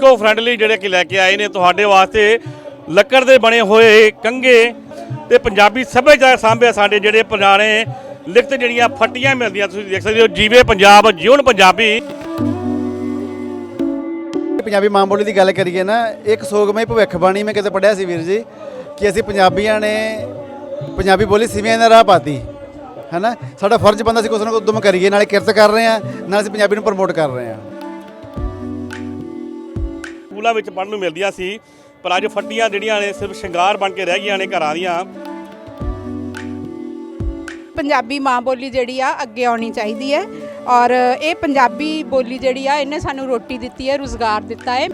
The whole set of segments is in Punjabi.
ਇਕੋ ਫ੍ਰੈਂਡਲੀ ਜਿਹੜੇ ਕਿ ਲੈ ਕੇ ਆਏ ਨੇ ਤੁਹਾਡੇ ਵਾਸਤੇ ਲੱਕੜ ਦੇ ਬਣੇ ਹੋਏ ਕੰਘੇ ਤੇ ਪੰਜਾਬੀ ਸੱਭਿਆਚਾਰ ਸਾਂਭਿਆ ਸਾਡੇ ਜਿਹੜੇ ਪੁਰਾਣੇ ਲਿਖਤ ਜਿਹੜੀਆਂ ਫੱਟੀਆਂ ਮਿਲਦੀਆਂ, ਤੁਸੀਂ ਦੇਖ ਸਕਦੇ ਹੋ, ਜੀਵੇ ਪੰਜਾਬ ਜਿਉਣ ਪੰਜਾਬੀ। ਪੰਜਾਬੀ ਮਾਂ ਬੋਲੀ ਦੀ ਗੱਲ ਕਰੀਏ ਨਾ, ਇੱਕ ਸੋਗਮਈ ਭਵਿੱਖਬਾਣੀ ਮੈਂ ਕਿਤੇ ਪੜਿਆ ਸੀ ਵੀਰ ਜੀ, ਕਿ ਅਸੀਂ ਪੰਜਾਬੀਆਂ ਨੇ ਪੰਜਾਬੀ ਬੋਲੀ ਸਿਵਿਆਂ ਦਾ ਰਾਹ ਪਾਤੀ, ਹੈਨਾ? ਸਾਡਾ ਫਰਜ਼ ਬੰਦਾ ਸੀ ਕੁਛ ਨਾ ਕੁਛ ਉਦਮ ਕਰੀਏ, ਨਾਲੇ ਕਿਰਤ ਕਰ ਰਹੇ ਹਾਂ, ਨਾਲ ਅਸੀਂ ਪੰਜਾਬੀ ਨੂੰ ਪ੍ਰਮੋਟ ਕਰ ਰਹੇ ਹਾਂ। ਸਕੂਲਾਂ ਵਿੱਚ ਪੜ੍ਹਨ ਨੂੰ ਮਿਲਦੀਆਂ ਸੀ ਪਰ ਅੱਜ ਫੱਟੀਆਂ ਜਿਹੜੀਆਂ ਨੇ ਸਿਰਫ ਸ਼ਿੰਗਾਰ ਬਣ ਕੇ ਰਹਿ ਗਈਆਂ ਨੇ ਘਰਾਂ ਦੀਆਂ। ਪੰਜਾਬੀ ਮਾਂ ਬੋਲੀ ਜਿਹੜੀ ਆ ਅੱਗੇ ਆਉਣੀ ਚਾਹੀਦੀ ਹੈ ਔਰ ਇਹ ਪੰਜਾਬੀ ਬੋਲੀ ਜਿਹੜੀ ਆ ਇਹਨੇ ਸਾਨੂੰ ਰੋਟੀ ਦਿੱਤੀ ਹੈ ਰੁਜ਼ਗਾਰ ਦਿੱਤਾ ਹੈ।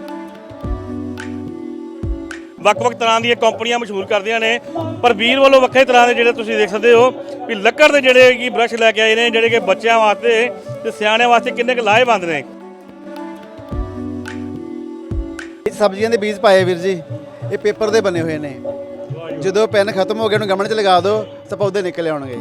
ਵੱਖ-ਵੱਖ ਤਰ੍ਹਾਂ ਦੀਆਂ ਕੰਪਨੀਆਂ ਮਸ਼ਹੂਰ ਕਰਦੀਆਂ ਨੇ ਪਰ ਵੀਰ ਵੱਲੋਂ ਵੱਖਰੇ ਤਰ੍ਹਾਂ ਦੇ ਜਿਹੜੇ ਤੁਸੀਂ ਦੇਖ ਸਕਦੇ ਹੋ ਵੀ ਲੱਕੜ ਦੇ ਜਿਹੜੇ ਕੀ ਬ੍ਰਸ਼ ਲੈ ਕੇ ਆਏ ਨੇ ਜਿਹੜੇ ਕਿ ਬੱਚਿਆਂ ਵਾਸਤੇ ਤੇ ਸਿਆਣਿਆਂ ਵਾਸਤੇ ਕਿੰਨੇ ਕੁ ਲਾਹੇਵੰਦ ਨੇ। ਸਬਜ਼ੀਆਂ ਦੇ ਬੀਜ ਪਾਏ ਵੀਰ ਜੀ। ਇਹ ਪੇਪਰ ਦੇ ਬਣੇ ਹੋਏ ਨੇ। ਜਦੋਂ ਪੈਨ ਖਤਮ ਹੋ ਗਿਆ, ਉਹਨੂੰ ਗਮਣ 'ਚ ਲਗਾ ਦਿਓ, ਤਾਂ ਪੌਦੇ ਨਿਕਲ ਆਉਣਗੇ।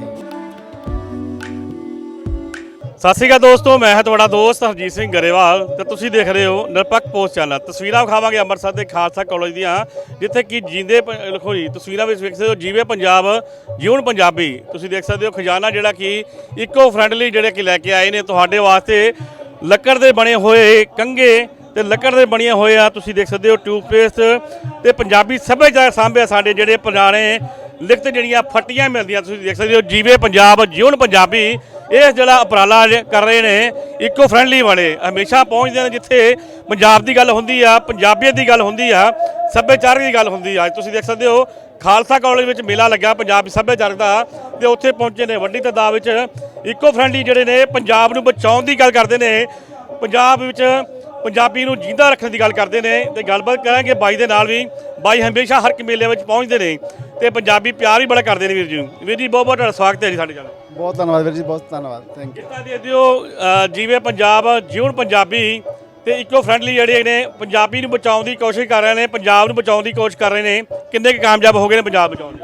ਸਤਿ ਸ਼੍ਰੀ ਅਕਾਲ ਦੋਸਤੋ, ਮੈਂ ਹਾਂ ਤੁਹਾਡਾ ਦੋਸਤ ਹਰਜੀਤ ਸਿੰਘ ਗਰੇਵਾਲ। ਤੇ ਤੁਸੀਂ ਦੇਖ ਰਹੇ ਹੋ ਨਿਰਪੱਖ ਪੋਸਟ ਚੈਨਲ। ਤਸਵੀਰਾਂ ਵਿਖਾਵਾਂਗੇ ਅੰਮ੍ਰਿਤਸਰ ਦੇ ਖਾਲਸਾ ਕਾਲਜ ਦੀਆਂ, ਜਿੱਥੇ ਕਿ ਜਿੰਦੇ ਪ- ਲਿਖੋ ਜੀ, ਤਸਵੀਰਾਂ ਵਿੱਚ ਵੇਖ ਸਕਦੇ ਹੋ ਜੀਵੇ ਪੰਜਾਬ ਜਿਉਣ ਪੰਜਾਬੀ। ਤੁਸੀਂ ਦੇਖ ਸਕਦੇ ਹੋ ਖਜ਼ਾਨਾ ਜਿਹੜਾ ਕਿ ਇਕੋ ਫ੍ਰੈਂਡਲੀ ਜਿਹੜੇ ਕਿ ਲੈ ਕੇ ਆਏ ਨੇ, ਤੁਹਾਡੇ ਵਾਸਤੇ ਲੱਕੜ ਦੇ ਬਣੇ ਹੋਏ ਕੰਘੇ ਤੇ ਲੱਕੜ ਦੇ ਬਣੀਆਂ ਹੋਏ ਆ, ਤੁਸੀਂ ਦੇਖ ਸਕਦੇ ਹੋ ਟੂਥਪੇਸਟ ਤੇ ਪੰਜਾਬੀ ਸੱਭਿਆਚਾਰ ਸਾਂਭਿਆ ਸਾਡੇ ਜਿਹੜੇ ਪੁਰਾਣੇ ਲਿਖਤ ਜਿਹੜੀਆਂ ਫੱਟੀਆਂ ਮਿਲਦੀਆਂ, ਤੁਸੀਂ ਦੇਖ ਸਕਦੇ ਹੋ ਜੀਵੇ ਪੰਜਾਬ ਜਿਉਣ ਪੰਜਾਬੀ, ਇਹ ਜਿਹੜਾ ਉਪਰਾਲਾ ਕਰ ਰਹੇ ਨੇ ਇਕੋ ਫ੍ਰੈਂਡਲੀ ਵਾਲੇ, ਹਮੇਸ਼ਾ ਪਹੁੰਚਦੇ ਨੇ ਜਿੱਥੇ ਪੰਜਾਬ ਦੀ ਗੱਲ ਹੁੰਦੀ ਆ, ਪੰਜਾਬੀਅਤ ਦੀ ਗੱਲ ਹੁੰਦੀ ਆ, ਸੱਭਿਆਚਾਰ ਦੀ ਗੱਲ ਹੁੰਦੀ ਆ। ਅੱਜ ਤੁਸੀਂ ਦੇਖ ਸਕਦੇ ਹੋ, ਖਾਲਸਾ ਕਾਲਜ ਵਿੱਚ ਮੇਲਾ ਲੱਗਾ ਪੰਜਾਬੀ ਸੱਭਿਆਚਾਰਕ ਦਾ, ਤੇ ਉੱਥੇ ਪਹੁੰਚੇ ਨੇ ਵੱਡੀ ਤਾਦਾਦ ਵਿੱਚ ਇਕੋ ਫ੍ਰੈਂਡਲੀ ਜਿਹੜੇ ਨੇ, ਪੰਜਾਬ ਨੂੰ ਬਚਾਉਣ ਦੀ ਗੱਲ ਕਰਦੇ ਨੇ। ਪੰਜਾਬ ਵਿੱਚ ਪੰਜਾਬੀ ਨੂੰ ਜਿੰਦਾ ਰੱਖਣ ਦੀ ਗੱਲ ਕਰਦੇ ਨੇ ਤੇ ਗੱਲਬਾਤ ਕਰਾਂਗੇ ਬਾਈ ਦੇ ਨਾਲ ਵੀ। ਬਾਈ ਹਮੇਸ਼ਾ ਹਰ ਇੱਕ ਮੇਲੇ ਵਿੱਚ ਪਹੁੰਚਦੇ ਨੇ ਤੇ ਪੰਜਾਬੀ ਪਿਆਰ ਹੀ ਬੜਾ ਕਰਦੇ ਨੇ ਵੀਰ ਜੀ। ਨੂੰ ਵੀਰ ਜੀ ਬਹੁਤ ਬਹੁਤ ਤੁਹਾਡਾ ਸਵਾਗਤ ਹੈ ਜੀ ਸਾਡੇ ਚੈਨਲ ਬਹੁਤ ਧੰਨਵਾਦ ਵੀਰ ਜੀ ਬਹੁਤ ਧੰਨਵਾਦ। ਥੈਂਕ ਯੂ ਕਿੱਦਾਂ ਦੇ ਦਿਓ ਜਿਵੇਂ ਪੰਜਾਬ ਜਿਉਣ ਪੰਜਾਬੀ ਤੇ ਇਕੋ ਫ੍ਰੈਂਡਲੀ ਜਿਹੜੇ ਨੇ ਪੰਜਾਬੀ ਨੂੰ ਬਚਾਉਣ ਦੀ ਕੋਸ਼ਿਸ਼ ਕਰ ਰਹੇ ਨੇ ਪੰਜਾਬ ਨੂੰ ਬਚਾਉਣ ਦੀ ਕੋਸ਼ਿਸ਼ ਕਰ ਰਹੇ ਨੇ। ਕਿੰਨੇ ਕੁ ਕਾਮਯਾਬ ਹੋ ਗਏ ਨੇ ਪੰਜਾਬ ਬਚਾਉਣ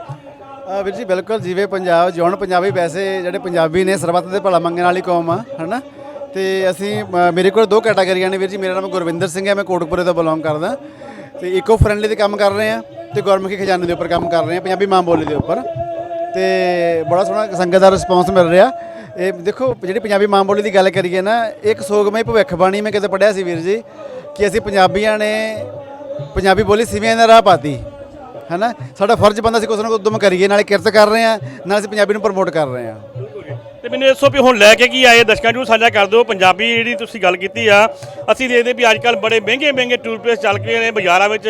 ਆ ਵੀਰ ਜੀ ਬਿਲਕੁਲ ਜਿਵੇਂ ਪੰਜਾਬ ਜੌਨ ਪੰਜਾਬੀ ਵੈਸੇ ਜਿਹੜੇ ਪੰਜਾਬੀ ਨੇ ਸਰਬੱਤ ਦੇ ਭਲਾ ਮੰਗਣ ਵਾਲੀ ਕੌਮ ਆ ਹਨਾ? ਤੇ ਅਸੀਂ ਅ, ਮੇਰੇ ਕੋਲ ਦੋ ਕੈਟਾਗਰੀਆਂ ਨੇ ਵੀਰ ਜੀ। ਮੇਰਾ ਨਾਮ ਗੁਰਵਿੰਦਰ ਸਿੰਘ ਹੈ ਮੈਂ ਕੋਟਕਪੁਰੇ ਤੋਂ ਬਿਲੋਂਗ ਕਰਦਾ। ਤੇ ਇਕੋ ਫਰੈਂਡਲੀ ਤੇ ਕੰਮ ਕਰ ਰਹੇ ਆ ਤੇ ਗੁਰਮੁਖੀ ਖਜ਼ਾਨੇ ਦੇ ਉੱਪਰ ਕੰਮ ਕਰ ਰਹੇ ਆ ਪੰਜਾਬੀ ਮਾਂ ਬੋਲੀ ਦੇ ਉੱਪਰ। ਤੇ ਬੜਾ ਸੋਹਣਾ ਸੰਗਤ ਦਾ ਰਿਸਪੌਂਸ ਮਿਲ ਰਿਹਾ। ਇਹ ਦੇਖੋ ਜਿਹੜੀ ਪੰਜਾਬੀ ਮਾਂ ਬੋਲੀ ਦੀ ਗੱਲ ਕਰੀਏ ਨਾ ਇੱਕ ਸੋਗਮਈ ਭਵਿੱਖਬਾਣੀ ਮੈਂ ਕਿਤੇ ਪੜ੍ਹਿਆ ਸੀ ਵੀਰ ਜੀ ਕਿ ਅਸੀਂ ਪੰਜਾਬੀਆਂ ਨੇ ਪੰਜਾਬੀ ਬੋਲੀ ਸਿਵਿਆਂ ਦਾ ਰਾਹ ਪਾਤੀ ਹੈਨਾ? ਸਾਡਾ ਫਰਜ਼ ਬੰਦਾ ਸੀ ਕੁਛ ਨਾ ਕੁਛ ਉਦਮ ਕਰੀਏ ਨਾਲੇ ਕਿਰਤ ਕਰ ਰਹੇ ਹਾਂ ਨਾਲ ਅਸੀਂ ਪੰਜਾਬੀ ਨੂੰ ਪ੍ਰਮੋਟ ਕਰ ਰਹੇ ਹਾਂ। ਤੇ ਮੈਨੂੰ ਦੱਸੋ ਵੀ ਹੁਣ ਲੈ ਕੇ ਕੀ ਆਏ ਦਰਸ਼ਕਾਂ ਨੂੰ ਸਾਂਝਾ ਕਰ ਦਿਓ। ਪੰਜਾਬੀ ਜਿਹੜੀ ਤੁਸੀਂ ਗੱਲ ਕੀਤੀ ਆ, ਅਸੀਂ ਦੇਖਦੇ ਵੀ ਅੱਜ ਕੱਲ ਬੜੇ ਮਹਿੰਗੇ ਮਹਿੰਗੇ ਟੂਰ ਪਲੇਸ ਚੱਲ ਪਏ ਨੇ ਬਾਜ਼ਾਰਾਂ ਵਿੱਚ।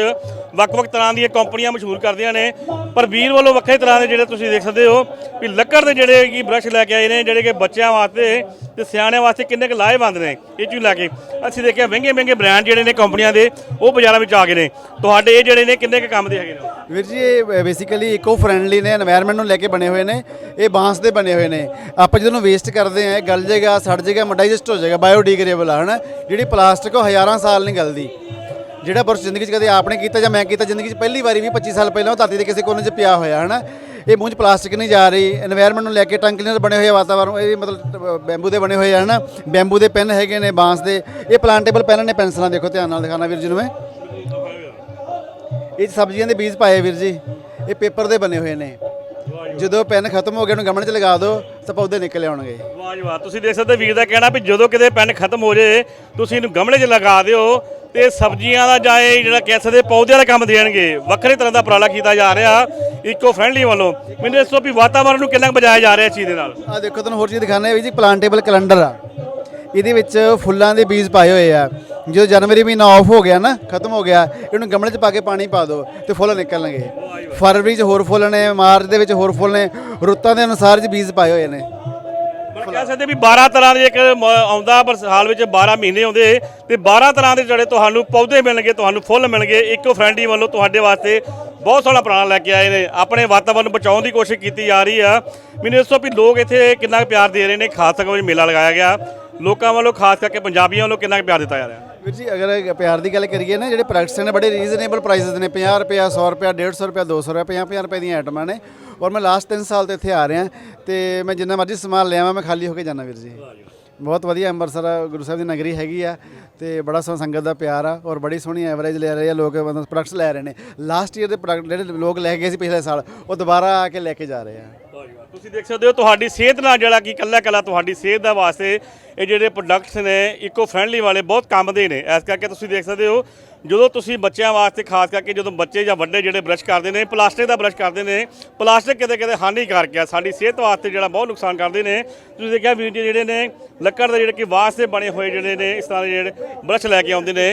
ਵੱਖ-ਵੱਖ ਤਰ੍ਹਾਂ ਦੀਆਂ ਕੰਪਨੀਆਂ ਮਸ਼ਹੂਰ ਕਰਦੀਆਂ ਨੇ। ਪਰ ਵੀਰ ਵੱਲੋਂ ਵੱਖਰੇ ਤਰ੍ਹਾਂ ਦੇ ਜਿਹੜੇ ਤੁਸੀਂ ਦੇਖ ਸਕਦੇ ਹੋ ਵੀ ਲੱਕੜ ਦੇ ਜਿਹੜੇ ਕੀ ਬ੍ਰਸ਼ ਲੈ ਕੇ ਆਏ ਨੇ, ਜਿਹੜੇ ਕਿ ਬੱਚਿਆਂ ਵਾਸਤੇ ਤੇ ਸਿਆਣਿਆਂ ਵਾਸਤੇ ਕਿੰਨੇ ਕੁ ਲਾਹੇਵੰਦ ਨੇ ਇਹ ਚੀਜ਼ ਲੈ ਕੇ। ਅਸੀਂ ਦੇਖਿਆ ਮਹਿੰਗੇ ਮਹਿੰਗੇ ਬ੍ਰਾਂਡ ਜਿਹੜੇ ਨੇ ਕੰਪਨੀਆਂ ਦੇ, ਉਹ ਬਾਜ਼ਾਰਾਂ ਵਿੱਚ ਆ ਗਏ ਨੇ। ਤੁਹਾਡੇ ਇਹ ਜਿਹੜੇ ਨੇ ਕਿੰਨੇ ਕੁ ਕੰਮ ਦੇ ਹੈਗੇ ਨੇ? ਵੀਰ ਜੀ, ਇਹ ਬੇਸਿਕਲੀ ਇਕੋ ਫਰੈਂਡਲੀ ਨੇ এনवायरमेंट ਨੂੰ ਲੈ ਕੇ ਬਣੇ ਹੋਏ ਨੇ। ਇਹ ਬਾਂਸ ਦੇ ਬਣੇ ਹੋਏ ਨੇ। ਆਪ ਜਦੋਂ ਨੂੰ ਵੇਸਟ ਕਰਦੇ ਆ ਗਲ ਜਾਏਗਾ ਸੜ ਜਾਏਗਾ ਮਡਾਈਜੈਸਟ ਹੋ ਜਾਏਗਾ ਬਾਇਓਡੀਗ੍ਰੇਡੇਬਲ ਆ, ਹਨਾ? ਜਿਹੜੀ ਪਲਾਸਟਿਕ ਉਹ ਹਜ਼ਾਰਾਂ ਸਾਲ ਨਹੀਂ ਗਲਦੀ। ਜਿਹੜਾ ਬੁਰਸ਼ ਜ਼ਿੰਦਗੀ 'ਚ ਕਦੇ ਆਪਨੇ ਕੀਤਾ ਜਾਂ ਮੈਂ ਕੀਤਾ, ਜ਼ਿੰਦਗੀ 'ਚ ਪਹਿਲੀ ਵਾਰੀ ਵੀ 25 ਸਾਲ ਪਹਿਲਾਂ ਉਹ ਧਰਤੀ ਦੇ ਕਿਸੇ ਕੋਨੇ 'ਚ ਪਿਆ ਹੋਇਆ, ਹਨਾ? ਇਹ ਮੂੰਹ 'ਚ ਪਲਾਸਟਿਕ ਨਹੀਂ ਜਾ ਰਹੀ এনवायरमेंट ਨੂੰ ਲੈ ਕੇ ਟੰਗ ਕਲੀਨਰ ਬਣੇ ਹੋਏ ਵਾਤਾਵਰਨ, ਇਹ ਮਤਲਬ ਬੈਂਬੂ ਦੇ ਬਣੇ ਹੋਏ ਹਨਾ? ਬੈਂਬੂ ਦੇ ਪੈਨ ਹੈਗੇ ਨੇ, ਬਾਂਸ ਦੇ। ਇਹ ਪਲਾਂਟੇਬਲ ਪੈਨ ਨੇ, ਪੈਨਸਲਾਂ ਦੇਖੋ ਧਿਆਨ ਨਾਲ ਦਿਖਾਣਾ ਵੀਰ ਜੀ ਨੂੰ ਮੈਂ। ਇਹ ਸਬਜ਼ੀਆਂ ਦੇ ਬੀਜ ਪਾਏ ਵੀਰ ਜੀ, ਇਹ ਪੇਪਰ ਦੇ ਬਣੇ ਹੋਏ ਨੇ। ਜਦੋਂ ਪੈਨ ਖਤਮ ਹੋ ਗਿਆ ਉਹਨੂੰ ਗਮਣ 'ਚ ਲਗਾ ਦਿਓ ਤਾਂ ਪੌਦੇ ਨਿਕਲ ਆਉਣਗੇ। ਵਾਹ ਜੀ ਵਾਹ ਤੁਸੀਂ ਦੇਖ ਸਕਦੇ ਵੀਰ ਦਾ ਕਹਿਣਾ ਵੀ ਜਦੋਂ ਕਿਤੇ ਪੈਨ ਖਤਮ ਹੋ ਜੇ ਤੁਸੀਂ ਇਹਨੂੰ ਗਮਲੇ 'ਚ ਲਗਾ ਦਿਓ ਤੇ ਸਬਜ਼ੀਆਂ ਦਾ ਜਾਂ ਇਹ ਜਿਹੜਾ ਕਹਿ ਸਕਦੇ ਪੌਦਿਆਂ ਦਾ ਕੰਮ ਦੇਣਗੇ। ਵੱਖਰੇ ਤਰ੍ਹਾਂ ਦਾ ਉਪਰਾਲਾ ਕੀਤਾ ਜਾ ਰਿਹਾ ਇਕੋ ਫ੍ਰੈਂਡਲੀ ਵੱਲੋਂ। ਮੈਨੂੰ ਦੱਸੋ ਵੀ ਵਾਤਾਵਰਣ ਨੂੰ ਕਿੰਨਾ ਕੁ ਬਚਾਇਆ ਜਾ ਰਿਹਾ ਇਸ ਚੀਜ਼ ਦੇ ਨਾਲ? ਆ ਦੇਖੋ ਤੁਹਾਨੂੰ ਹੋਰ ਚੀਜ਼ ਦਿਖਾਣੇ ਵੀ ਜੀ ਪਲਾਂਟੇਬਲ ਕੈਲੰਡਰ ਆ। ਇਹਦੇ ਵਿੱਚ ਫੁੱਲਾਂ ਦੇ ਬੀਜ ਪਾਏ ਹੋਏ ਆ। ਜਦੋਂ ਜਨਵਰੀ ਮਹੀਨਾ ਆਫ ਹੋ ਗਿਆ ਨਾ, ਖਤਮ ਹੋ ਗਿਆ, ਇਹਨੂੰ ਗਮਲੇ 'ਚ ਪਾ ਕੇ ਪਾਣੀ ਪਾ ਦਿਓ ਤੇ ਫੁੱਲ ਨਿਕਲਣਗੇ। ਫਰਵਰੀ 'ਚ ਹੋਰ ਫੁੱਲ ਨੇ, ਮਾਰਚ ਦੇ ਵਿੱਚ ਹੋਰ ਫੁੱਲ ਨੇ, ਰੁੱਤਾਂ ਦੇ ਅਨੁਸਾਰ ਜੀ ਬੀਜ ਪਾਏ ਹੋਏ ਨੇ। ਮਤਲਬ ਕਹਿ ਸਕਦੇ ਵੀ 12 ਤਰ੍ਹਾਂ ਦੇ ਇੱਕ ਆਉਂਦਾ ਪਰ ਸਾਲ ਵਿੱਚ 12 ਮਹੀਨੇ ਆਉਂਦੇ, ਤੇ 12 ਤਰ੍ਹਾਂ ਦੇ ਜਿਹੜੇ ਤੁਹਾਨੂੰ ਪੌਦੇ ਮਿਲਣਗੇ, ਤੁਹਾਨੂੰ ਫੁੱਲ ਮਿਲਣਗੇ, ਇਕੋ ਫ੍ਰੈਂਡਲੀ ਵੱਲੋਂ ਤੁਹਾਡੇ ਵਾਸਤੇ ਬਹੁਤ ਸੋਹਣਾ ਉਪਰਾਲਾ ਲੈ ਕੇ ਆਏ ਨੇ। ਆਪਣੇ ਵਾਤਾਵਰਨ ਬਚਾਉਣ ਦੀ ਕੋਸ਼ਿਸ਼ ਕੀਤੀ ਜਾ ਰਹੀ ਆ। ਮੈਨੂੰ ਦੱਸੋ ਵੀ ਲੋਕ ਇੱਥੇ ਕਿੰਨਾ ਕੁ ਪਿਆਰ ਦੇ ਰਹੇ ਨੇ, ਖਾਸ ਕਰਕੇ ਮੇਲਾ ਲਗਾਇਆ ਗਿਆ। ਲੋਕਾਂ ਵੱਲੋਂ ਖਾਸ ਕਰਕੇ ਪੰਜਾਬੀਆਂ ਵੱਲੋਂ ਕਿੰਨਾ ਕੁ ਪਿਆਰ ਦਿੱਤਾ ਜਾ ਰਿਹਾ? ਵੀਰ ਜੀ, ਅਗਰ ਪਿਆਰ ਦੀ ਗੱਲ ਕਰੀਏ ਨਾ, ਜਿਹੜੇ ਪ੍ਰੋਡਕਟਸ ਨੇ ਬੜੇ ਰੀਜ਼ਨੇਬਲ ਪ੍ਰਾਈਸਸ ਨੇ। 50 ਰੁਪਿਆ 100 ਰੁਪਿਆ 150 ਰੁਪਿਆ 200 ਰੁਪਿਆ 50 50 ਰੁਪਏ ਦੀਆਂ ਆਈਟਮਾਂ ਨੇ। ਔਰ ਮੈਂ ਲਾਸਟ 3 ਸਾਲ ਤੋਂ ਇੱਥੇ ਆ ਰਿਹਾ, ਤੇ ਮੈਂ ਜਿੰਨਾ ਮਰਜ਼ੀ ਸਮਾਨ ਲਿਆਵਾਂ ਮੈਂ ਖਾਲੀ ਹੋ ਕੇ ਜਾਣਾ ਵੀਰ ਜੀ। ਬਹੁਤ ਵਧੀਆ, ਅੰਮ੍ਰਿਤਸਰ ਗੁਰੂ ਸਾਹਿਬ ਦੀ ਨਗਰੀ ਹੈਗੀ ਆ, ਤੇ ਬੜਾ ਸੋਹਣਾ ਸੰਗਤ ਦਾ ਪਿਆਰ ਆ, ਔਰ ਬੜੀ ਸੋਹਣੀ ਐਵਰੇਜ ਲੈ ਰਹੇ ਆ ਲੋਕ, ਮਤਲਬ ਪ੍ਰੋਡਕਟਸ ਲੈ ਰਹੇ ਨੇ। ਲਾਸਟ ਈਅਰ ਦੇ ਪ੍ਰੋਡਕਟ ਜਿਹੜੇ ਲੋਕ ਲੈ ਗਏ ਸੀ ਪਿਛਲੇ ਸਾਲ, ਉਹ ਦੁਬਾਰਾ ਆ ਕੇ ਲੈ ਕੇ ਜਾ ਰਹੇ ਆ। ਤੁਸੀਂ ਦੇਖ ਸਕਦੇ ਹੋ ਤੁਹਾਡੀ ਸਿਹਤ ਨਾਲ ਜਿਹੜਾ ਕਿ ਕੱਲਾ ਕੱਲਾ ਤੁਹਾਡੀ ਸਿਹਤ ਦਾ ਵਾਸਤੇ ਇਹ ਜਿਹੜੇ ਪ੍ਰੋਡਕਟਸ ਨੇ ਇਕੋ ਫ੍ਰੈਂਡਲੀ ਵਾਲੇ ਬਹੁਤ ਕੰਮ ਦੇ ਨੇ। ਇਸ ਕਰਕੇ ਤੁਸੀਂ ਦੇਖ ਸਕਦੇ ਹੋ ਜਦੋਂ ਤੁਸੀਂ ਬੱਚਿਆਂ ਵਾਸਤੇ, ਖਾਸ ਕਰਕੇ ਜਦੋਂ ਬੱਚੇ ਜਾਂ ਵੱਡੇ ਜਿਹੜੇ ਬ੍ਰਸ਼ ਕਰਦੇ ਨੇ, ਪਲਾਸਟਿਕ ਦਾ ਬ੍ਰਸ਼ ਕਰਦੇ ਨੇ, ਪਲਾਸਟਿਕ ਕਿਤੇ ਕਿਤੇ ਹਾਨੀਕਾਰਕ ਆ। ਸਾਡੀ ਸਿਹਤ ਵਾਸਤੇ ਜਿਹੜਾ ਬਹੁਤ ਨੁਕਸਾਨ ਕਰਦੇ ਨੇ। ਤੁਸੀਂ ਦੇਖਿਆ ਵੀਰ ਜੀ ਜਿਹੜੇ ਨੇ, ਲੱਕੜ ਦੇ ਜਿਹੜੇ ਕਿ ਵਾਸਤੇ ਬਣੇ ਹੋਏ ਜਿਹੜੇ ਨੇ, ਇਸ ਤਰ੍ਹਾਂ ਦੇ ਜਿਹੜੇ ਬ੍ਰਸ਼ ਲੈ ਕੇ ਆਉਂਦੇ ਨੇ।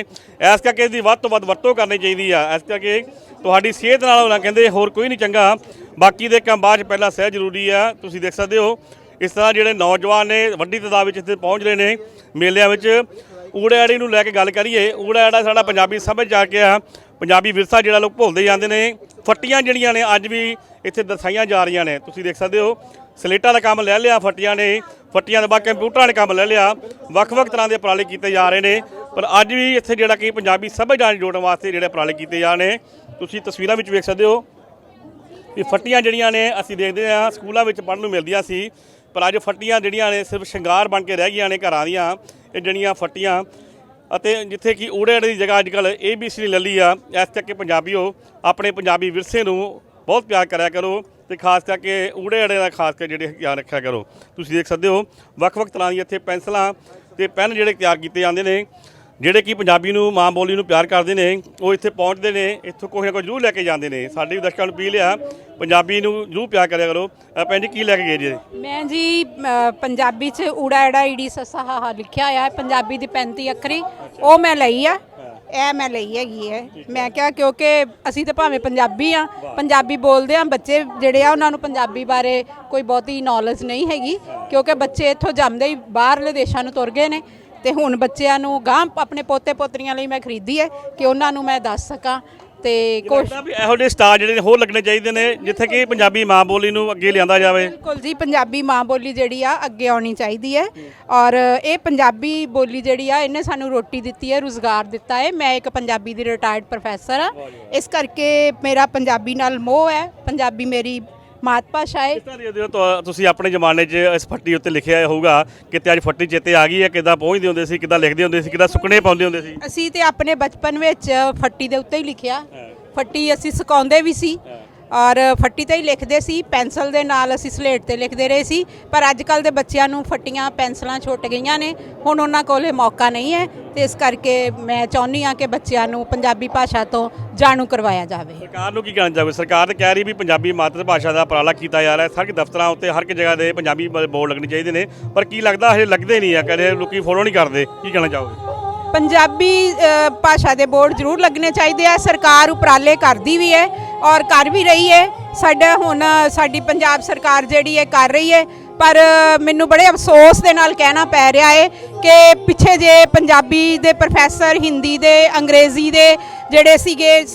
ਇਸ ਕਰਕੇ ਇਸ ਦੀ ਵੱਧ ਤੋਂ ਵੱਧ ਵਰਤੋਂ ਕਰਨੀ ਚਾਹੀਦੀ ਆ। ਇਸ ਕਰਕੇ ਤੁਹਾਡੀ ਸਿਹਤ ਨਾਲ ਨਾ ਕਹਿੰਦੇ, ਹੋਰ ਕੋਈ ਨਹੀਂ ਚੰਗਾ। ਬਾਕੀ ਦੇ ਕੰਮ ਬਾਅਦ 'ਚ ਪਹਿਲਾਂ ਸਹਿ ਜ਼ਰੂਰੀ ਆ। ਤੁਸੀਂ ਦੇਖ ਸਕਦੇ ਹੋ, ਇਸ ਤਰ੍ਹਾਂ ਜਿਹੜੇ ਨੌਜਵਾਨ ਨੇ, ਵੱਡੀ ਤਾਦਾਦ ਵਿੱਚ ਇੱਥੇ ਪਹੁੰਚ ਰਹੇ ਨੇ, ਮੇਲਿਆਂ ਵਿੱਚ। ਊੜੇ ਆੜੀ ਨੂੰ ਲੈ ਕੇ ਗੱਲ ਕਰੀਏ ਊੜਾ ਆੜਾ ਸਾਡਾ ਪੰਜਾਬੀ ਸੱਭਿਆਚਾਰ ਕੇ ਆ। ਪੰਜਾਬੀ ਵਿਰਸਾ ਜਿਹੜਾ ਲੋਕ ਭੁੱਲਦੇ ਜਾਂਦੇ ਨੇ, ਫੱਟੀਆਂ ਜਿਹੜੀਆਂ ਨੇ ਅੱਜ ਵੀ ਇੱਥੇ ਦਰਸਾਈਆਂ ਜਾ ਰਹੀਆਂ ਨੇ। ਤੁਸੀਂ ਦੇਖ ਸਕਦੇ ਹੋ, ਸਲੇਟਾਂ ਦਾ ਕੰਮ ਲੈ ਲਿਆ ਫੱਟੀਆਂ ਨੇ, ਫੱਟੀਆਂ ਦੇ ਬਾਅਦ ਕੰਪਿਊਟਰਾਂ ਨੇ ਕੰਮ ਲੈ ਲਿਆ, ਵੱਖ-ਵੱਖ ਤਰ੍ਹਾਂ ਦੇ ਉਪਰਾਲੇ ਕੀਤੇ ਜਾ ਰਹੇ ਨੇ। ਪਰ ਅੱਜ ਵੀ ਇੱਥੇ ਜਿਹੜਾ ਕਿ ਪੰਜਾਬੀ ਸੱਭਿਆਚਾਰ ਨੂੰ ਜੋੜਨ ਵਾਸਤੇ ਜਿਹੜੇ ਉਪਰਾਲੇ ਕੀਤੇ ਜਾ ਰਹੇ ਨੇ, ਤੁਸੀਂ ਤਸਵੀਰਾਂ ਵਿੱਚ ਵੇਖ ਸਕਦੇ ਹੋ ਕਿ ਫੱਟੀਆਂ ਜਿਹੜੀਆਂ ਨੇ, ਅਸੀਂ ਦੇਖਦੇ ਹਾਂ, ਸਕੂਲਾਂ ਵਿੱਚ ਪੜ੍ਹਨ ਨੂੰ ਮਿਲਦੀਆਂ ਸੀ। ਪਰ ਅੱਜ ਫੱਟੀਆਂ ਜਿਹੜੀਆਂ ਨੇ ਸਿਰਫ ਸ਼ਿੰਗਾਰ ਬਣ ਕੇ ਰਹਿ ਗਈਆਂ ਨੇ ਘਰਾਂ ਦੀਆਂ। ਇਹ ਜਿਹੜੀਆਂ ਫੱਟੀਆਂ ਅਤੇ ਜਿੱਥੇ ਕਿ ਊੜੇ ਦੀ ਜਗ੍ਹਾ ਅੱਜ ਕੱਲ੍ਹ ਏਬੀਸੀ ਲੈ ਲਈ ਆ, ਇਸ ਕਰਕੇ ਪੰਜਾਬੀਓ, ਆਪਣੇ ਪੰਜਾਬੀ ਵਿਰਸੇ ਨੂੰ ਬਹੁਤ ਪਿਆਰ ਕਰਿਆ ਕਰੋ ਤੇ ਖਾਸ ਕਰਕੇ ਊੜੇ ਅੜੇ ਦਾ ਖਾਸ ਕਰ ਜਿਹੜੇ ਧਿਆਨ ਰੱਖਿਆ ਕਰੋ। ਤੁਸੀਂ ਦੇਖ ਸਕਦੇ ਹੋ, ਵੱਖ-ਵੱਖ ਤਰ੍ਹਾਂ ਦੀਆਂ ਇੱਥੇ ਪੈਨਸਲਾਂ ਤੇ ਪੈਨ ਜਿਹੜੇ ਤਿਆਰ ਕੀਤੇ ਜਾਂਦੇ ਨੇ। ਜਿਹੜੇ ਕਿ ਪੰਜਾਬੀ ਨੂੰ ਮਾਂ ਬੋਲੀ ਨੂੰ ਪਿਆਰ ਕਰਦੇ ਨੇ ਉਹ ਇੱਥੇ ਪਹੁੰਚਦੇ ਨੇ ਇੱਥੋਂ ਕੋਈ ਨਾ ਕੋਈ ਜ਼ਰੂਰ ਲੈ ਕੇ ਜਾਂਦੇ ਨੇ। ਸਾਡੇ ਵੀ ਦਰਸ਼ਕਾਂ ਨੂੰ ਅਪੀਲ ਆ ਪੰਜਾਬੀ ਨੂੰ ਜ਼ਰੂਰ ਪਿਆਰ ਕਰਿਆ ਕਰੋ। ਭੈਣ ਜੀ ਕੀ ਲੈ ਕੇ ਗਏ ਜੀ? ਮੈਂ ਜੀ ਪੰਜਾਬੀ ਚ ਊੜਾ ਐੜਾ ਈੜੀ ਸੱਸਾ ਹਾਹਾ ਲਿਖਿਆ ਹੋਇਆ ਹੈ ਪੰਜਾਬੀ ਦੀ 35 ਅੱਖਰੀ। ਉਹ ਮੈਂ ਲਈ ਆ। ਇਹ ਮੈਂ ਲਈ ਹੈਗੀ ਹੈ। ਮੈਂ ਕਿਹਾ ਕਿਉਂਕਿ ਅਸੀਂ ਤਾਂ ਭਾਵੇਂ ਪੰਜਾਬੀ ਆ ਪੰਜਾਬੀ ਬੋਲਦੇ ਆ ਬੱਚੇ ਜਿਹੜੇ ਆ ਉਹਨਾਂ ਨੂੰ ਪੰਜਾਬੀ ਬਾਰੇ ਕੋਈ ਬਹੁਤੀ ਨੌਲੇਜ ਨਹੀਂ ਹੈਗੀ। ਕਿਉਂਕਿ ਬੱਚੇ ਇੱਥੋਂ ਜੰਮਦੇ ਹੀ ਬਾਹਰਲੇ ਦੇਸ਼ਾਂ ਨੂੰ ਤੁਰ ਗਏ ਨੇ। ਤੇ ਹੁਣ ਬੱਚਿਆਂ ਨੂੰ ਗਾਂ ਆਪਣੇ ਪੋਤੇ ਪੋਤਰੀਆਂ ਲਈ ਮੈਂ ਖਰੀਦੀ ਹੈ ਕਿ ਉਹਨਾਂ ਨੂੰ ਮੈਂ ਦੱਸ ਸਕਾਂ ਤੇ ਕੁਛ ਲੱਗਦਾ ਵੀ ਇਹੋ ਜਿਹੇ ਸਟਾਰ ਜਿਹੜੇ ਨੇ ਹੋਰ ਲੱਗਣੇ ਚਾਹੀਦੇ ਨੇ ਜਿੱਥੇ ਕਿ ਪੰਜਾਬੀ ਮਾਂ ਬੋਲੀ ਨੂੰ ਅੱਗੇ ਲਿਆਂਦਾ ਜਾਵੇ। ਬਿਲਕੁਲ ਜੀ ਪੰਜਾਬੀ ਮਾਂ ਬੋਲੀ ਜਿਹੜੀ ਆ ਅੱਗੇ ਆਉਣੀ ਚਾਹੀਦੀ ਹੈ। ਔਰ ਇਹ ਪੰਜਾਬੀ ਬੋਲੀ ਜਿਹੜੀ ਆ ਇਹਨੇ ਸਾਨੂੰ ਰੋਟੀ ਦਿੱਤੀ ਹੈ ਰੁਜ਼ਗਾਰ ਦਿੱਤਾ ਹੈ। ਮੈਂ ਇੱਕ ਪੰਜਾਬੀ ਦੀ ਰਿਟਾਇਰਡ ਪ੍ਰੋਫੈਸਰ ਆ ਇਸ ਕਰਕੇ ਮੇਰਾ ਪੰਜਾਬੀ ਨਾਲ ਮੋਹ ਹੈ। ਪੰਜਾਬੀ ਮੇਰੀ ਮਾਤ ਭਾਸ਼ਾ ਹੈ ਹੋ ਤੁਹਾ- ਤੁਸੀਂ ਆਪਣੇ ਜ਼ਮਾਨੇ 'ਚ ਇਸ ਫੱਟੀ ਉੱਤੇ ਲਿਖਿਆ ਹੋਊਗਾ ਕਿਤੇ ਅੱਜ ਫੱਟੀ ਚੇਤੇ ਆ ਗਈ ਹੈ ਕਿੱਦਾਂ ਪਹੁੰਚਦੇ ਹੁੰਦੇ ਸੀ ਕਿੱਦਾਂ ਲਿਖਦੇ ਹੁੰਦੇ ਸੀ ਕਿੱਦਾਂ ਸੁੱਕਣੇ ਪਾਉਂਦੇ ਹੁੰਦੇ ਸੀ? ਅਸੀਂ ਤੇ ਆਪਣੇ ਬਚਪਨ ਵਿੱਚ ਫੱਟੀ ਦੇ ਉੱਤੇ ਹੀ ਲਿਖਿਆ। ਫੱਟੀ ਅਸੀਂ ਸੁਕਾਉਂਦੇ ਵੀ ਸੀ। ਔਰ ਫੱਟੀ ਤੇ ਹੀ ਲਿਖਦੇ ਸੀ ਪੈਨਸਲ ਦੇ ਨਾਲ ਅਸੀਂ ਸਲੇਟ ਤੇ ਲਿਖਦੇ ਰਹੇ ਸੀ ਪਰ ਅੱਜ ਕੱਲ ਦੇ ਬੱਚਿਆਂ ਨੂੰ ਫੱਟੀਆਂ ਪੈਨਸਲਾਂ ਛੁੱਟ ਗਈਆਂ ਨੇ ਹੁਣ ਉਹਨਾਂ ਕੋਲੇ ਮੌਕਾ ਨਹੀਂ ਹੈ ਤੇ ਇਸ ਕਰਕੇ ਮੈਂ ਚਾਹੁੰਦੀ ਹਾਂ ਕਿ ਬੱਚਿਆਂ ਨੂੰ ਪੰਜਾਬੀ ਭਾਸ਼ਾ ਤੋਂ ਜਾਣੂ ਕਰਵਾਇਆ ਜਾਵੇ। ਸਰਕਾਰ ਨੂੰ ਕੀ ਕਹਿਣਾ ਚਾਹੋਗੇ? ਸਰਕਾਰ ਤਾਂ ਕਹਿ ਰਹੀ ਵੀ ਪੰਜਾਬੀ ਮਾਤਰ ਭਾਸ਼ਾ ਦਾ ਉਪਰਾਲਾ ਕੀਤਾ ਜਾ ਰਿਹਾ ਹੈ ਸਾਰੇ ਦਫ਼ਤਰਾਂ ਉੱਤੇ ਹਰ ਇੱਕ ਜਗ੍ਹਾ ਦੇ ਪੰਜਾਬੀ ਬੋਰਡ ਲੱਗਣੇ ਚਾਹੀਦੇ ਨੇ ਪਰ ਕੀ ਲੱਗਦਾ ਹਜੇ ਲੱਗਦੇ ਨਹੀਂ ਆ ਕਦੇ ਲੋਕੀ ਫੋਲੋ ਨਹੀਂ ਕਰਦੇ ਕੀ ਕਹਿਣਾ ਚਾਹੋਗੇ? ਪੰਜਾਬੀ ਭਾਸ਼ਾ ਦੇ ਬੋਰਡ ਜ਼ਰੂਰ ਲੱਗਣੇ ਚਾਹੀਦੇ ਆ ਸਰਕਾਰ ਉਪਰਾਲੇ ਕਰਦੀ ਵੀ ਹੈ ਔਰ ਕਰ ਵੀ ਰਹੀ ਹੈ। ਸਾਡਾ ਹੁਣ, ਸਾਡੀ ਪੰਜਾਬ ਸਰਕਾਰ ਜਿਹੜੀ ਹੈ, ਕਰ ਰਹੀ ਹੈ। ਪਰ ਮੈਨੂੰ ਬੜੇ ਅਫਸੋਸ ਦੇ ਨਾਲ ਕਹਿਣਾ ਪੈ ਰਿਹਾ ਹੈ ਕਿ ਪਿੱਛੇ ਜੇ ਪੰਜਾਬੀ ਦੇ ਪ੍ਰੋਫੈਸਰ ਹਿੰਦੀ ਦੇ, ਅੰਗਰੇਜ਼ੀ ਦੇ ਜਿਹੜੇ ਸੀਗੇ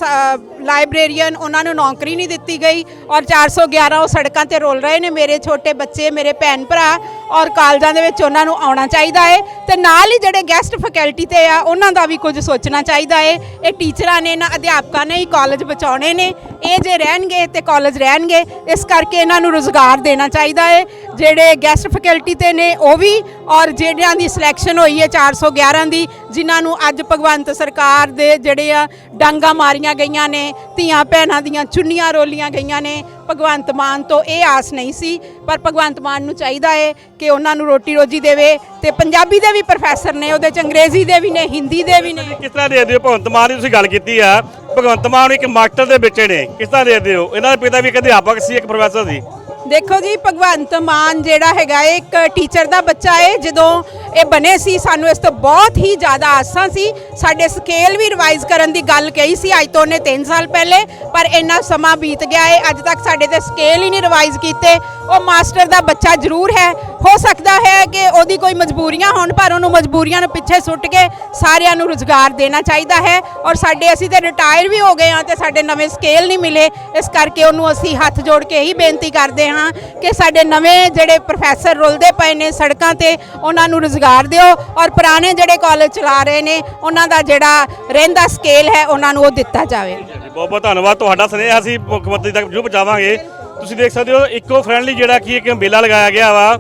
ਲਾਇਬ੍ਰੇਰੀਅਨ ਉਹਨਾਂ ਨੂੰ ਨੌਕਰੀ ਨਹੀਂ ਦਿੱਤੀ ਗਈ। ਔਰ 411 ਉਹ ਸੜਕਾਂ ਤੇ ਰੋਲ ਰਹੇ ਨੇ। ਮੇਰੇ ਛੋਟੇ ਬੱਚੇ, ਮੇਰੇ ਭੈਣ ਭਰਾ ਔਰ ਕਾਲਜਾਂ ਦੇ ਵਿੱਚ ਉਹਨਾਂ ਨੂੰ ਆਉਣਾ ਚਾਹੀਦਾ ਹੈ ਤੇ ਨਾਲ ਹੀ ਜਿਹੜੇ ਗੈਸਟ ਫੈਕਲਟੀ ਤੇ ਆ, ਉਹਨਾਂ ਦਾ ਵੀ ਕੁਝ ਸੋਚਣਾ ਚਾਹੀਦਾ ਹੈ ਇਹ ਟੀਚਰਾਂ ਨੇ ਨਾ ਅਧਿਆਪਕਾਂ ਨੇ ਹੀ ਕਾਲਜ ਬਚਾਉਣੇ ਨੇ। ਇਹ ਜੇ ਰਹਿਣਗੇ ਤੇ ਕਾਲਜ ਰਹਿਣਗੇ, ਇਸ ਕਰਕੇ ਇਹਨਾਂ ਨੂੰ ਰੋਜ਼ਗਾਰ ਦੇਣਾ ਚਾਹੀਦਾ ਹੈ ਜਿਹੜੇ ਗੈਸਟ ਫੈਕਲਟੀ ਤੇ ਨੇ, ਉਹ ਵੀ, ਔਰ ਜਿਹੜਿਆਂ ਦੀ ਸਿਲੈਕਸ਼ਨ ਹੋਈ ਹੈ 411 ਦੀ, ਜਿਨ੍ਹਾਂ ਨੂੰ ਅੱਜ ਭਗਵੰਤ ਸਰਕਾਰ ਦੇ ਜਿਹੜੇ ਆ ਡਾਂਗਾ ਮਾਰੀਆਂ ਗਈਆਂ ਨੇ, ਧੀਆਂ ਭੈਣਾਂ ਦੀਆਂ ਚੁੰਨੀਆਂ ਰੋਲੀਆਂ ਗਈਆਂ ਨੇ ਭਗਵੰਤ ਮਾਨ ਤੋਂ ਇਹ ਆਸ ਨਹੀਂ ਸੀ, ਪਰ ਭਗਵੰਤ ਮਾਨ ਨੂੰ ਚਾਹੀਦਾ ਹੈ ਕਿ ਉਹਨਾਂ ਨੂੰ ਰੋਟੀ ਰੋਜੀ ਦੇਵੇ ਤੇ ਪੰਜਾਬੀ ਦੇ ਵੀ ਪ੍ਰੋਫੈਸਰ ਨੇ, ਉਹਦੇ ਚ ਅੰਗਰੇਜ਼ੀ ਦੇ ਵੀ ਨੇ, ਹਿੰਦੀ ਦੇ ਵੀ ਨੇ। ਕਿਸ ਤਰ੍ਹਾਂ ਦੇਖਦੇ ਹੋ ਭਗਵੰਤ ਮਾਨ ਦੀ ਤੁਸੀਂ ਗੱਲ ਕੀਤੀ ਆ? ਭਗਵੰਤ ਮਾਨ ਇੱਕ ਮਾਸਟਰ ਦੇ ਬੱਚੇ ਨੇ, ਕਿਸ ਤਰ੍ਹਾਂ ਦੇਖਦੇ ਹੋ ਇਹਨਾਂ ਦੇ ਪਿਤਾ ਵੀ ਇੱਕ ਅਧਿਆਪਕ ਸੀ ਇੱਕ ਪ੍ਰੋਫੈਸਰ ਸੀ। ਦੇਖੋ ਜੀ, ਭਗਵੰਤ ਮਾਨ ਜਿਹੜਾ ਹੈਗਾ ਇਹ ਇੱਕ ਟੀਚਰ ਦਾ ਬੱਚਾ ਹੈ ਜਦੋਂ ਇਹ ਬਣੇ ਸੀ, ਸਾਨੂੰ ਇਸ ਤੋਂ ਬਹੁਤ ਹੀ ਜ਼ਿਆਦਾ ਆਸਾਂ ਸੀ। ਸਾਡੇ ਸਕੇਲ ਵੀ ਰਿਵਾਈਜ਼ ਕਰਨ ਦੀ ਗੱਲ ਕਹੀ ਸੀ, ਅੱਜ ਤੋਂ ਉਹਨੇ 3 ਸਾਲ ਪਹਿਲੇ, ਪਰ ਇੰਨਾ ਸਮਾਂ ਬੀਤ ਗਿਆ ਹੈ ਅੱਜ ਤੱਕ ਸਾਡੇ ਤੇ ਸਕੇਲ ਹੀ ਨਹੀਂ ਰਿਵਾਈਜ਼ ਕੀਤੇ। ਉਹ ਮਾਸਟਰ ਦਾ ਬੱਚਾ ਜ਼ਰੂਰ ਹੈ। ਹੋ ਸਕਦਾ ਹੈ ਕਿ ਉਹਦੀ ਕੋਈ ਮਜਬੂਰੀਆਂ ਹੋਣ, ਪਰ ਉਹਨੂੰ ਮਜਬੂਰੀਆਂ ਨੂੰ ਪਿੱਛੇ ਸੁੱਟ ਕੇ ਸਾਰਿਆਂ ਨੂੰ ਰੁਜ਼ਗਾਰ ਦੇਣਾ ਚਾਹੀਦਾ ਹੈ ਔਰ ਸਾਡੇ ਅਸੀਂ ਤੇ ਰਿਟਾਇਰ ਵੀ ਹੋ ਗਏ ਹਾਂ ਤੇ ਸਾਡੇ ਨਵੇਂ ਸਕੇਲ ਨਹੀਂ ਮਿਲੇ, ਇਸ ਕਰਕੇ ਉਹਨੂੰ ਅਸੀਂ ਹੱਥ ਜੋੜ ਕੇ ਹੀ ਬੇਨਤੀ ਕਰਦੇ ਹਾਂ ਕਿ ਸਾਡੇ ਨਵੇਂ ਜਿਹੜੇ ਪ੍ਰੋਫੈਸਰ ਰੁਲਦੇ ਪਏ ਨੇ ਸੜਕਾਂ ਤੇ, ਉਹਨਾਂ ਨੂੰ ਰੁਜ਼ਗਾਰ ਦਿਓ ਔਰ ਪੁਰਾਣੇ ਜਿਹੜੇ ਕਾਲਜ ਚਲਾ ਰਹੇ ਨੇ, ਉਹਨਾਂ ਦਾ ਜਿਹੜਾ ਰਹਿੰਦਾ ਸਕੇਲ ਹੈ, ਉਹਨਾਂ ਨੂੰ ਉਹ ਦਿੱਤਾ ਜਾਵੇ। ਬਹੁਤ ਬਹੁਤ ਧੰਨਵਾਦ। ਤੁਹਾਡਾ ਸੁਨੇਹਾ ਅਸੀਂ ਮੁੱਖ ਮੰਤਰੀ ਤੱਕ ਜ਼ਰੂਰ ਪਹੁੰਚਾਵਾਂਗੇ। ਤੁਸੀਂ ਦੇਖ ਸਕਦੇ ਹੋ, ਇਕੋ ਫਰੈਂਡਲੀ ਜਿਹੜਾ ਕੀ ਇੱਕ ਮੇਲਾ ਲਗਾਇਆ ਗਿਆ ਵਾ।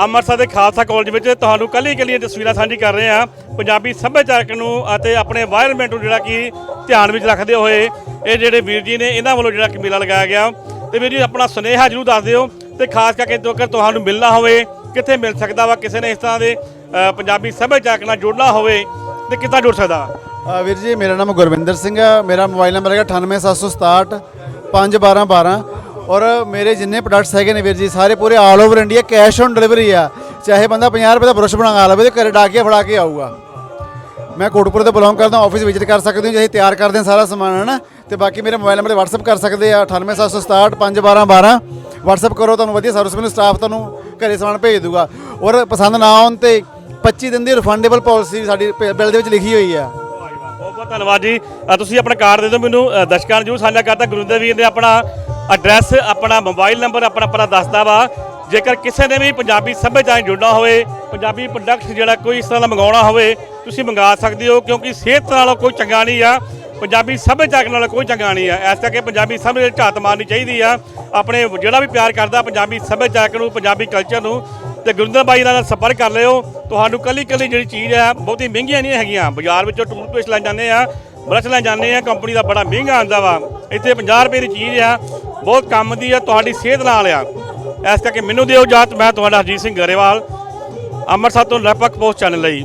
ਅੰਮ੍ਰਿਤਸਰ ਦੇ ਖਾਲਸਾ ਕਾਲਜ ਵਿੱਚ ਤੁਹਾਨੂੰ ਕੱਲੀ ਕੱਲੀ ਤਸਵੀਰਾਂ ਸਾਂਝੀ ਕਰ ਰਹੇ ਆ ਪੰਜਾਬੀ ਸੱਭਿਆਚਾਰਕ ਨੂੰ ਅਤੇ ਆਪਣੇ এনवायरमेंट ਨੂੰ ਜਿਹੜਾ ਕੀ ਧਿਆਨ ਵਿੱਚ ਰੱਖਦੇ ਹੋਏ ਇਹ ਜਿਹੜੇ ਵੀਰ ਜੀ ਨੇ, ਇਹਨਾਂ ਵੱਲੋਂ ਜਿਹੜਾ ਕਿ ਮੇਲਾ ਲਗਾਇਆ ਗਿਆ। ਤੇ ਵੀਰ ਜੀ, ਆਪਣਾ ਸੁਨੇਹਾ ਜ਼ਰੂਰ ਦੱਸ ਦਿਓ ਤੇ ਖਾਸ ਕਰਕੇ ਜੇਕਰ ਤੁਹਾਨੂੰ ਮਿਲਣਾ ਹੋਵੇ, ਕਿੱਥੇ ਮਿਲ ਸਕਦਾ ਵਾ, ਕਿਸੇ ਨੇ ਇਸ ਤਰ੍ਹਾਂ ਦੇ ਪੰਜਾਬੀ ਸੱਭਿਆਚਾਰਕ ਨਾਲ ਜੁੜਨਾ ਹੋਵੇ ਤੇ ਕਿੱਦਾਂ ਜੁੜ ਸਕਦਾ? ਵੀਰ ਜੀ, ਮੇਰਾ ਨਾਮ ਗੁਰਵਿੰਦਰ ਸਿੰਘ ਹੈ ਮੇਰਾ ਮੋਬਾਈਲ ਨੰਬਰ ਹੈਗਾ 98767 51212 ਔਰ ਮੇਰੇ ਜਿੰਨੇ ਪ੍ਰੋਡਕਟਸ ਹੈਗੇ ਨੇ ਵੀਰ ਜੀ, ਸਾਰੇ ਪੂਰੇ all over India cash on delivery ਆ। ਚਾਹੇ ਬੰਦਾ 50 ਰੁਪਏ ਦਾ ਬਰੁਸ਼ ਬਣਾ ਲਵੇ ਤੇ ਘਰੇ ਕੇ ਫੜਾ ਕੇ ਆਊਗਾ। ਮੈਂ ਕੋਟਪੁਰ ਤੋਂ ਬਿਲੋਂਗ ਕਰਦਾ ਆਫਿਸ ਵਿਜ਼ਿਟ ਕਰ ਸਕਦੇ ਹੋ, ਜੇ ਅਸੀਂ ਤਿਆਰ ਕਰਦੇ ਹਾਂ ਸਾਰਾ ਸਮਾਨ ਹੈ ਨਾ ਤੇ ਬਾਕੀ ਮੇਰੇ ਮੋਬਾਈਲ ਨੰਬਰ ਤੇ WhatsApp ਕਰ ਸਕਦੇ ਆ 98767 51212 WhatsApp ਕਰੋ ਤੁਹਾਨੂੰ ਵਧੀਆ ਸਰਵਿਸ ਮਿਲੂ ਸਟਾਫ ਤੁਹਾਨੂੰ ਘਰੇ ਸਮਾਨ ਭੇਜ ਦੂਗਾ। ਔਰ ਪਸੰਦ ਨਾ ਆਉਣ ਤੇ 25 ਦਿਨ ਦੀ ਰਿਫੰਡੇਬਲ ਪਾਲਿਸੀ ਸਾਡੀ ਬਿੱਲ ਦੇ ਵਿੱਚ ਲਿਖੀ ਹੋਈ ਆ। ਬਹੁਤ ਬਹੁਤ ਧੰਨਵਾਦ ਜੀ। ਤੁਸੀਂ ਆਪਣਾ ਕਾਰਡ ਦੇ ਦਿਓ ਮੈਨੂੰ। ਦਰਸ਼ਕਾਂ ਨੂੰ ਜਰੂਰ ਸਾਂਝਾ ਕਰਤਾ ਗੁਰਿੰਦਰ ਵੀਰ ਨੇ ਆਪਣਾ ਐਡਰੈਸ ਆਪਣਾ ਮੋਬਾਈਲ ਨੰਬਰ ਆਪਣਾ ਪਤਾ ਦੱਸਦਾ ਵਾ। ਜੇਕਰ ਕਿਸੇ ਨੇ ਵੀ ਪੰਜਾਬੀ ਸੱਭਿਆਚਾਰ ਨਾਲ ਜੁੜਨਾ ਹੋਵੇ, ਪੰਜਾਬੀ ਪ੍ਰੋਡਕਟ ਜਿਹੜਾ ਕੋਈ ਇਸ ਤਰ੍ਹਾਂ ਦਾ ਮੰਗਾਉਣਾ ਹੋਵੇ, ਤੁਸੀਂ ਮੰਗਾ ਸਕਦੇ ਹੋ, ਕਿਉਂਕਿ ਸਿਹਤ ਨਾਲ ਕੋਈ ਚੰਗਾ ਨਹੀਂ ਆ, ਪੰਜਾਬੀ ਸੱਭਿਆਚਾਰ ਨਾਲ ਕੋਈ ਚੰਗਾ ਨਹੀਂ ਆ। ਇਸ ਕਰਕੇ ਪੰਜਾਬੀ ਸੱਭਿਆਚਾਰ ਝਾਤ ਮਾਰਨੀ ਚਾਹੀਦੀ ਆ। ਆਪਣੇ ਜਿਹੜਾ ਵੀ ਪਿਆਰ ਕਰਦਾ ਪੰਜਾਬੀ ਸੱਭਿਆਚਾਰ ਨੂੰ, ਪੰਜਾਬੀ ਕਲਚਰ ਨੂੰ, ਤੇ ਗੁਰਿੰਦਰ ਬਾਈ ਨਾਲ ਸੰਪਰਕ ਕਰ ਲਿਓ। ਤੁਹਾਨੂੰ ਕੱਲੀ ਕੱਲੀ ਜਿਹੜੀ ਚੀਜ਼ ਹੈ ਬਹੁਤੀ ਮਹਿੰਗੀਆਂ ਨਹੀਂ ਹੈਗੀਆਂ। ਬਾਜ਼ਾਰ ਵਿੱਚੋਂ ਟੂਥਪੇਸਟ ਲੈ ਜਾਂਦੇ ਆ ਬਰਸ਼ ਲੈ ਜਾਂਦੇ ਆ ਕੰਪਨੀ ਦਾ ਬੜਾ ਮਹਿੰਗਾ ਆਂਦਾ ਵਾ। ਇੱਥੇ 50 ਰੁਪਏ ਦੀ ਚੀਜ਼ ਆ। ਬਹੁਤ ਕੰਮ ਦੀ ਆ, ਤੁਹਾਡੀ ਸਿਹਤ ਨਾਲ ਆ। ਇਸ ਕਰਕੇ ਮੈਨੂੰ ਦਿਓ ਜਾਤ ਮੈਂ ਤੁਹਾਡਾ ਹਰਜੀਤ ਸਿੰਘ ਗਰੇਵਾਲ, ਅੰਮ੍ਰਿਤਸਰ ਤੋਂ ਲਗਭਗ ਪੋਸਟ ਚੈਨਲ ਲਈ।